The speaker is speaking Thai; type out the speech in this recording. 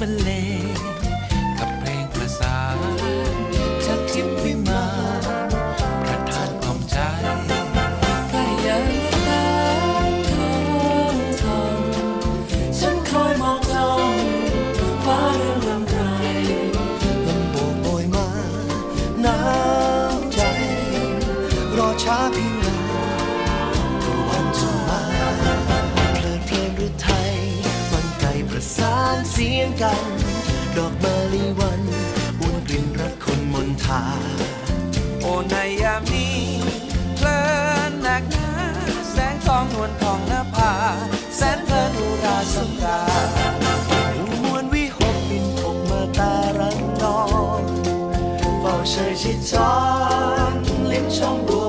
บรรเลงกับเพลงประสานจากทิพย์วิมานประทานความใจใกล้ยามแสงทองส่องฉันคอยมองจ้องฟ้าเรื่องรำไรลมโบกโบยมาหนาวใจ รอช้าเพียงไร เสียงกัน ดอกมาลีวันอุ่นกลิ่นรักคนมนทา โอในยามนี้เพลินหนักหนาแสงทองนวลทองหน้าผาแสนเพลินอุราสำราญมวนวิหกบินพกมาตาลังนองเฝ้าเชยชิดจอนลิ้มช่องบัว